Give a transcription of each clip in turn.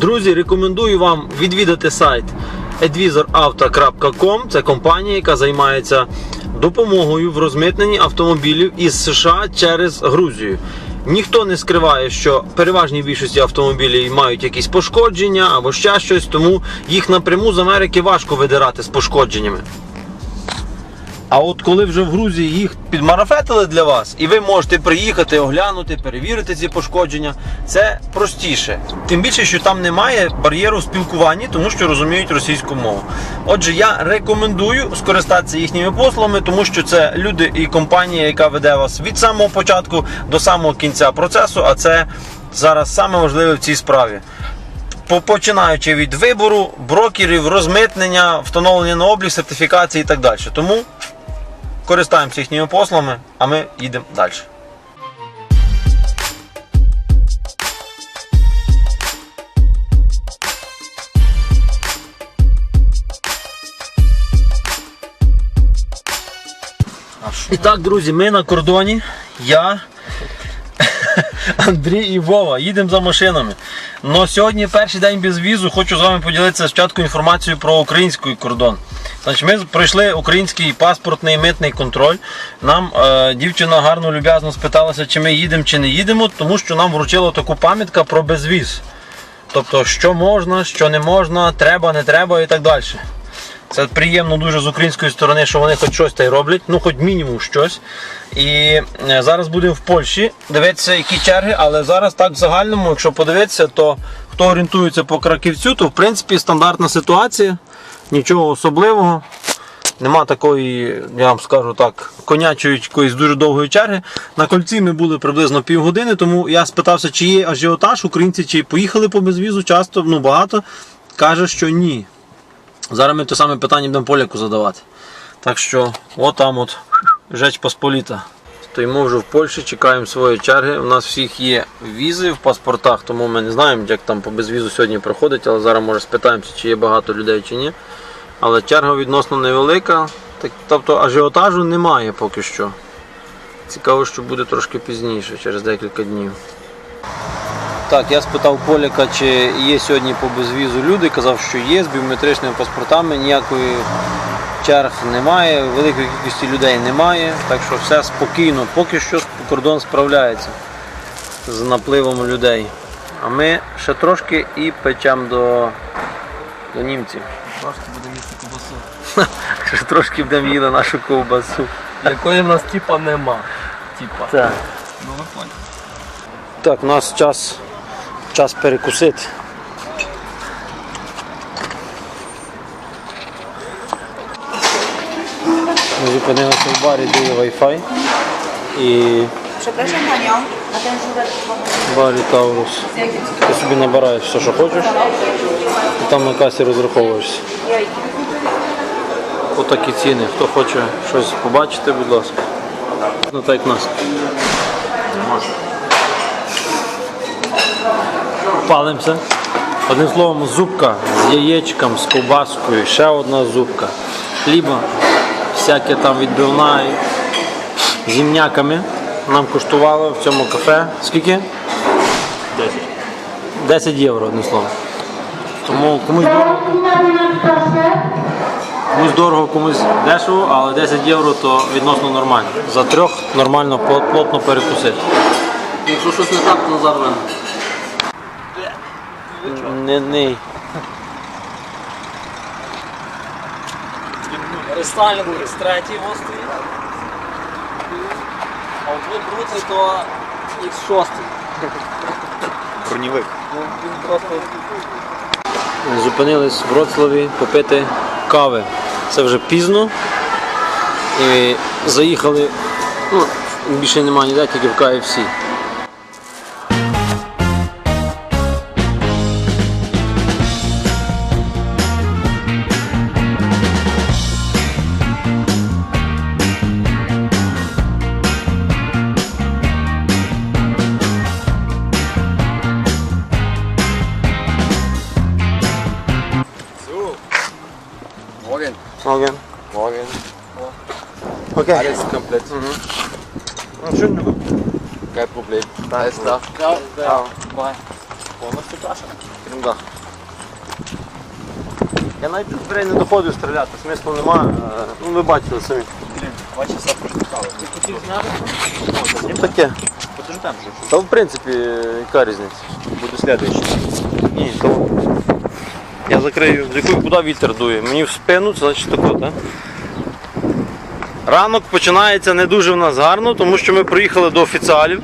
Друзі, рекомендую вам відвідати сайт advisorauto.com. Це компанія, яка займається допомогою в розмитненні автомобілів із США через Грузію. Ніхто не скриває, що переважній більшості автомобілів мають якісь пошкодження або ще щось, тому їх напряму з Америки важко видирати з пошкодженнями. А от коли вже в Грузії їх підмарафетили для вас, і ви можете приїхати, оглянути, перевірити ці пошкодження, це простіше. Тим більше, що там немає бар'єру в спілкуванні, тому що розуміють російську мову. Отже, я рекомендую скористатися їхніми послугами, тому що це люди і компанія, яка веде вас від самого початку до самого кінця процесу. А це зараз саме важливе в цій справі. Починаючи від вибору, брокерів, розмитнення, встановлення на облік, сертифікації і так далі. Тому користаємося їхніми послугами, а ми їдемо далі. І так, друзі, ми на кордоні. Я, Андрій і Вова. Їдемо за машинами. Но сьогодні перший день без візу. Хочу з вами поділитися спочатку інформацією про український кордон. Значить, ми пройшли український паспортний митний контроль. Нам е, дівчина гарно люб'язно спиталася, чи ми їдемо, чи не їдемо, тому що нам вручила таку пам'ятка про безвіз. Тобто, що можна, що не можна, треба, не треба і так далі. Це приємно дуже з української сторони, що вони хоч щось та й роблять, ну хоч мінімум щось. І е, зараз будемо в Польщі дивитися, які черги, але зараз так в загальному, якщо подивитися, то хто орієнтується по краківцю, то в принципі стандартна ситуація, нічого особливого. Нема такої, я вам скажу так, конячої якоїсь дуже довгої черги. На кольці ми були приблизно півгодини, тому я спитався, чи є ажіотаж, українці чи поїхали по безвізу часто, ну багато. Каже, що ні. Зараз ми те саме питання будемо поляку задавати. Так що, от там от Жеч Посполіта. Стоїмо вже в Польщі, чекаємо своєї черги. У нас всіх є візи в паспортах, тому ми не знаємо, як там по безвізу сьогодні проходить, але зараз може спитаємося, чи є багато людей чи ні. Але черга відносно невелика, тобто ажіотажу немає поки що. Цікаво, що буде трошки пізніше, через декілька днів. Так, я спитав Поляка, чи є сьогодні по безвізу люди. Казав, що є з біометричними паспортами, ніякої черг немає, великої кількості людей немає. Так що все спокійно, поки що кордон справляється з напливом людей. А ми ще трошки і печемо до, до німців. Трошки буде їсти ковбасу. Ще трошки будемо їли нашу ковбасу. Якої в нас типа нема. Типа. Так. Ну ви поняли. Так, у нас час, час перекусити. Ми зупинилися в барі, де є Wi-Fi. І Przepraszam Panią, барі Таурус. Ти собі набираєш все, що хочеш, і там на касі розраховуєшся. Отакі ціни. Хто хоче щось побачити, будь ласка. Ну так нас. Палимося. Одним словом, зубка з яєчком, з ковбаскою, ще одна зубка. Хліба, всяке там відбивна зімняками. Нам коштувало в цьому кафе. Скільки? 10. 10 євро, одним словом. Тому комусь дорого. Комусь дорого, комусь дешево, але 10 євро то відносно нормально. За трьох нормально плотно перекусити. Якщо щось не так, то Назар винен. Не, не. Рестайлінг з третій острові. А от ви крутий, то X6. Бронівик. Ну, він просто Зупинились в Вроцлаві попити кави. Це вже пізно. І заїхали, ну, більше немає ніде, тільки в KFC. Okay. Alles komplett. Schön. Kein Problem. Alles klar. Ja, ja. Bye. Повністю каша. Крім даху. Я навіть тут збирай не доходив стріляти, смислу нема. Е, Ну ви бачили самі. Бачиш, все пошукали. Ти хотів зняти? Ну таке. Покажи там вже. Та в принципі, яка різниця? Буде слідуючий. Ні, то я закрию, з якої куди вітер дує. Мені в спину, це значить тако, так? Ранок починається не дуже в нас гарно, тому що ми приїхали до офіціалів.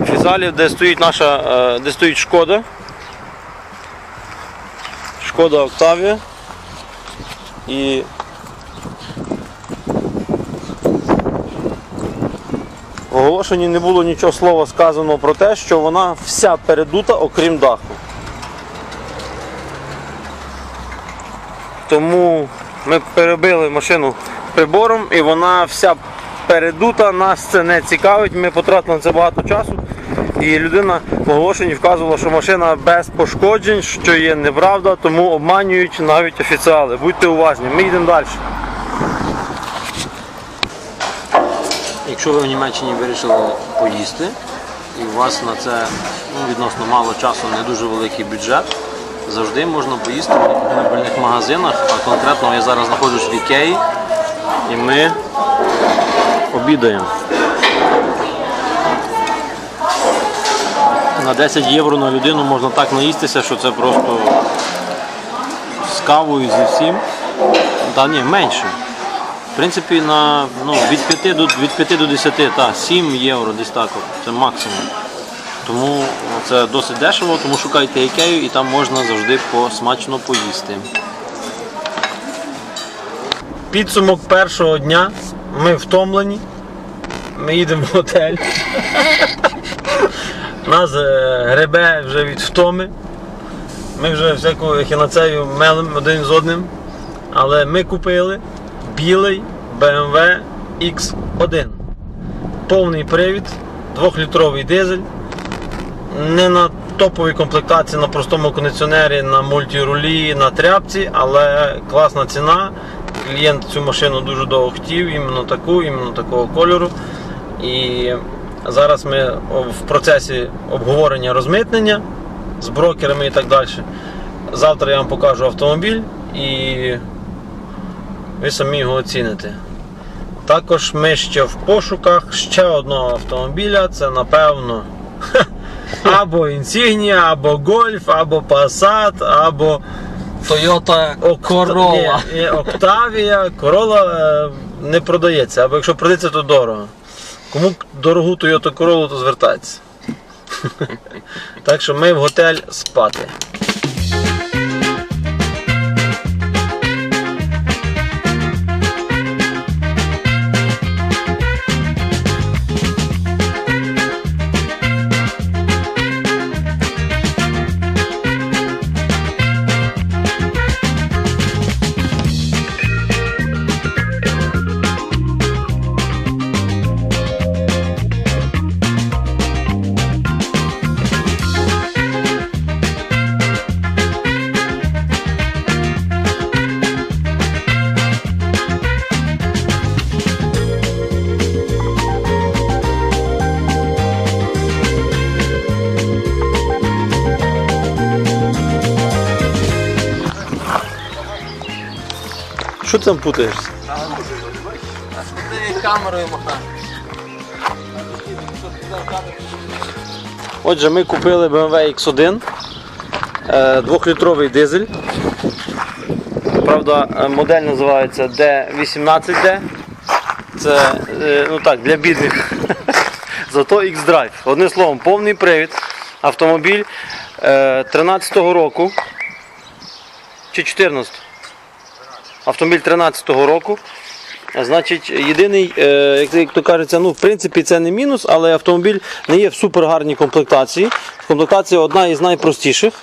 Офіціалів, де стоїть наша, е, де стоїть шкода. Шкода Октавія. І В оголошенні не було нічого слова сказано про те, що вона вся передута, окрім даху. Тому ми перебили машину прибором і вона вся передута, нас це не цікавить, ми потратили на це багато часу. І людина в оголошенні вказувала, що машина без пошкоджень, що є неправда, тому обманюють навіть офіціали. Будьте уважні, ми йдемо далі. Якщо ви в Німеччині вирішили поїсти, і у вас на це ну, відносно мало часу, не дуже великий бюджет, завжди можна поїсти в мебельних магазинах, а конкретно я зараз знаходжусь в Ікеї і ми обідаємо. На 10 євро на людину можна так наїстися, що це просто з кавою зі всім. Та ні, менше. В принципі, на, ну, від 5 до, від 5 до 10, та, 7 євро десь так, це максимум. Тому це досить дешево, тому шукайте ікею і там можна завжди посмачно поїсти. Підсумок першого дня. Ми втомлені. Ми їдемо в готель. Нас е, гребе вже від втоми. Ми вже всяку ехінацею мелим один з одним. Але ми купили білий BMW X1. Повний привід, 2-літровий дизель. Не на топовій комплектації, на простому кондиціонері, на мультирулі, на тряпці, але класна ціна. Клієнт цю машину дуже довго хотів, іменно таку, іменно такого кольору. І зараз ми в процесі обговорення розмитнення з брокерами і так далі. Завтра я вам покажу автомобіль і ви самі його оціните. Також ми ще в пошуках ще одного автомобіля. Це напевно або Insignia, або Golf, або Passat, або Toyota Corolla. Ні, ні, Octavia. Corolla е, не продається, або якщо продається, то дорого. Кому дорогу Toyota Corolla, то звертайтеся. так що ми в готель спати. Що ти там путаєшся? Отже, ми купили BMW X1, е, двохлітровий дизель. Правда, е, модель називається D18D. Це е, ну так, для бідних. Зато X-Drive. Одним словом, повний привід. Автомобіль е, 13-го року. Чи 14? Автомобіль 13-го року. Значить, єдиний, е, як, то кажеться, ну в принципі це не мінус, але автомобіль не є в супер гарній комплектації. Комплектація одна із найпростіших.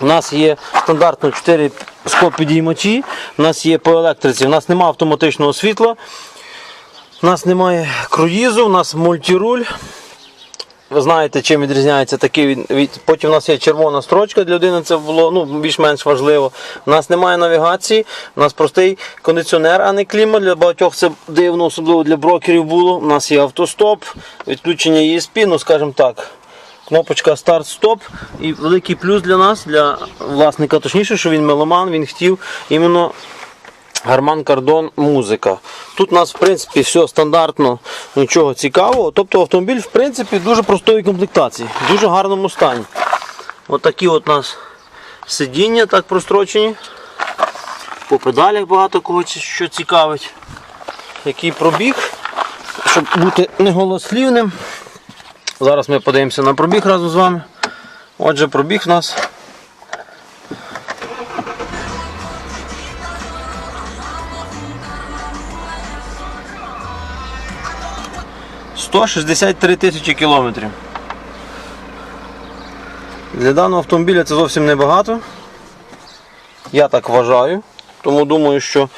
У нас є стандартно 4 склопідіймачі, у нас є по електриці, у нас немає автоматичного світла, у нас немає круїзу, у нас мультируль. Ви знаєте, чим відрізняється такий від. Потім у нас є червона строчка для людини, це було ну, більш-менш важливо. У нас немає навігації, у нас простий кондиціонер, а не клімат. Для багатьох це дивно, особливо для брокерів було. У нас є автостоп, відключення ESP, ну скажімо так. кнопочка старт-стоп. І великий плюс для нас, для власника, точніше, що він меломан, він хотів іменно Гарман Кардон музика. Тут у нас в принципі все стандартно, нічого цікавого. Тобто автомобіль в принципі дуже простої комплектації, в дуже гарному стані. От такі от у нас сидіння так прострочені. По педалях багато кого що цікавить. Який пробіг, щоб бути неголослівним. Зараз ми подивимося на пробіг разом з вами. Отже, пробіг у нас 163 тисячі кілометрів. Для даного автомобіля це зовсім небагато. Я так вважаю. Тому думаю, що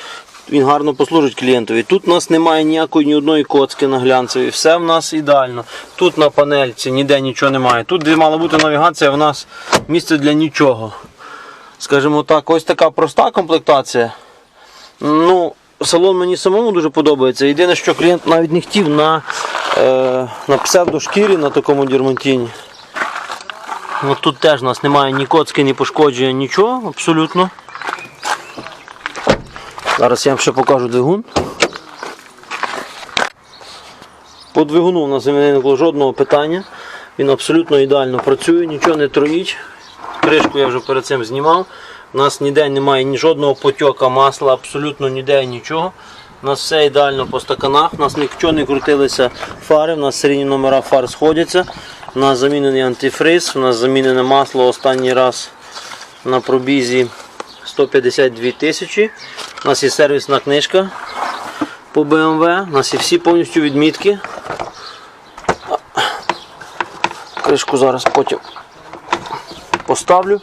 він гарно послужить клієнтові. Тут у нас немає ніякої ні одної коцки на глянцевій. Все в нас ідеально. Тут на панельці ніде нічого немає. Тут, де мала бути навігація, в нас місце для нічого. Скажімо так, ось така проста комплектація. Ну, салон мені самому дуже подобається. Єдине, що клієнт навіть не хотів на, на псевдошкірі на такому дірмантіні. От тут теж у нас немає ні коцки, ні пошкодження, нічого абсолютно. Зараз я вам ще покажу двигун. По двигуну у нас не виникло жодного питання. Він абсолютно ідеально працює, нічого не троїть. Кришку я вже перед цим знімав. У нас ніде немає ні жодного потьока масла, абсолютно ніде нічого. У нас все ідеально по стаканах, у нас нічого не крутилися фари, у нас серійні номера фар сходяться. У нас замінений антифриз, у нас замінене масло останній раз на пробізі 152 тисячі. У нас є сервісна книжка по BMW, у нас є всі повністю відмітки. Кришку зараз потім поставлю.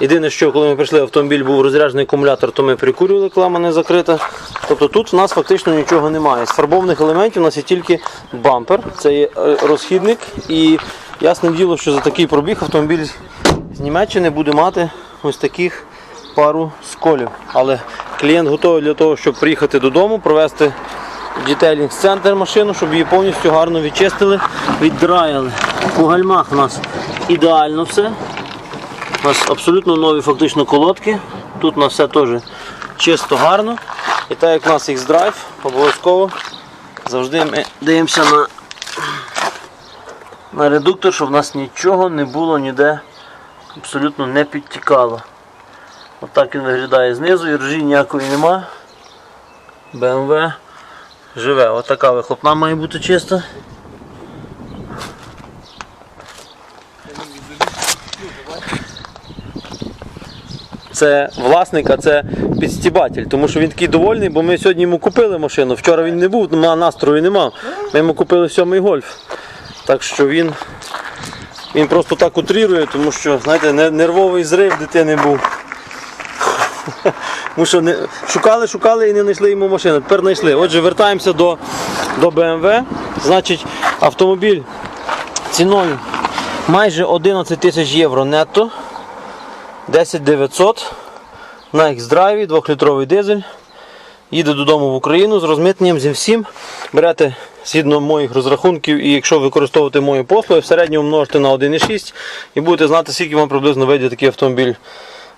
Єдине, що коли ми прийшли, автомобіль був розряджений акумулятор, то ми прикурювали, клама не закрита. Тобто тут в нас фактично нічого немає. З фарбованих елементів у нас є тільки бампер, це є е, розхідник. І ясне діло, що за такий пробіг автомобіль з Німеччини буде мати ось таких пару сколів. Але клієнт готовий для того, щоб приїхати додому, провести детейлінг центр машину, щоб її повністю гарно відчистили, віддраяли. По гальмах у нас ідеально все. У нас абсолютно нові фактично колодки. Тут у все теж чисто гарно. І так як у нас X-Drive, обов'язково завжди ми дивимося на, на редуктор, щоб в нас нічого не було ніде абсолютно не підтікало. Отак він виглядає знизу, і ржі ніякої нема. BMW живе. Отака вихлопна має бути чиста. Це власника, це підстібатель, тому що він такий довольний, бо ми сьогодні йому купили машину. Вчора він не був, настрою не мав. Ми йому купили сьомий гольф. Так що він, він просто так утрірує, тому що знаєте, нервовий зрив дитини був. Тому що не, шукали, шукали і не знайшли йому машину. Тепер знайшли. Отже, вертаємося до, до BMW. Значить, автомобіль ціною майже 11 тисяч євро нетто. 10 900 на X-Drive, 2-літровий дизель. Їде додому в Україну з розмитненням зі всім. Берете згідно моїх розрахунків, і якщо використовувати мої послуги, в середньому множите на 1,6 і будете знати, скільки вам приблизно вийде такий автомобіль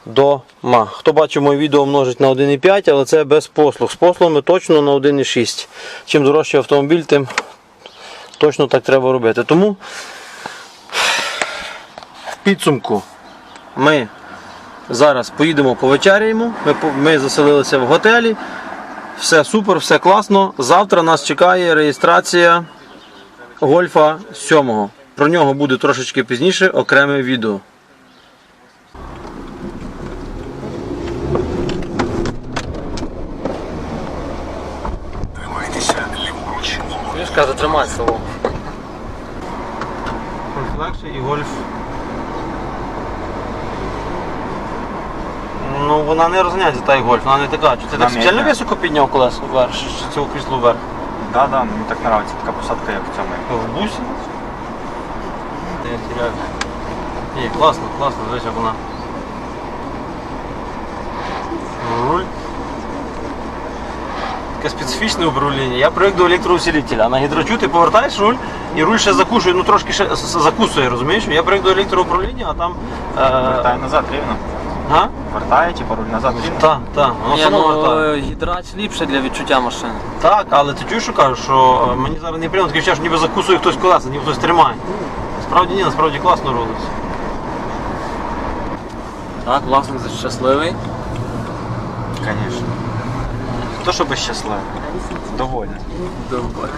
дома. Хто бачив моє відео, множить на 1,5, але це без послуг. З послугами точно на 1,6. Чим дорожчий автомобіль, тим точно так треба робити. Тому в підсумку ми зараз поїдемо повечеряємо. Ми, ми заселилися в готелі. Все супер, все класно. Завтра нас чекає реєстрація гольфа 7. Про нього буде трошечки пізніше окреме відео. Він ж каже, тримай село. Гольф легше і гольф. Ну вона не розганяється та й гольф, вона не така. Чи ти так спеціально м'яка. високо підняв колесо вверх, чи чи цього крісло вверх? Да, да, мені так подобається така посадка, як в цьому. В бусі? Та я теряю. Ні, класно, класно, дивись, як вона. Руль. таке специфічне управління. Я привик до електроусилителя. А на гідрачу ти повертаєш руль і руль ще закушує, ну трошки ще с- с- закусує, розумієш? Я привик до електроуправління, а там. Е, назад рівно. Га? Вертає, типу, руль назад. Так, так, воно Ні, само ну вертає. е, гідрач ліпше для відчуття машини. Так, але ти чуєш, що кажу, що е, мені зараз не приємно, таке відчуття, що ніби закусує хтось колеса, ніби хтось тримає. Насправді ні, насправді класно рулиться. Так, власник щасливий. Звісно. То, щоб щасливий. Доволі. Добре.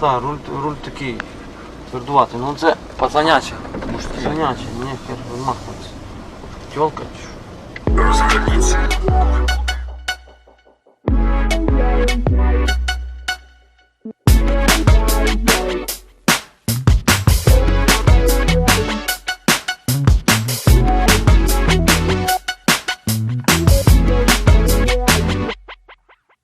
Так, руль, руль такий твердуватий. Ну це Пацаняче. Пацаняче, ні, хер, розмахується. Тілка. чи що? Розверніться.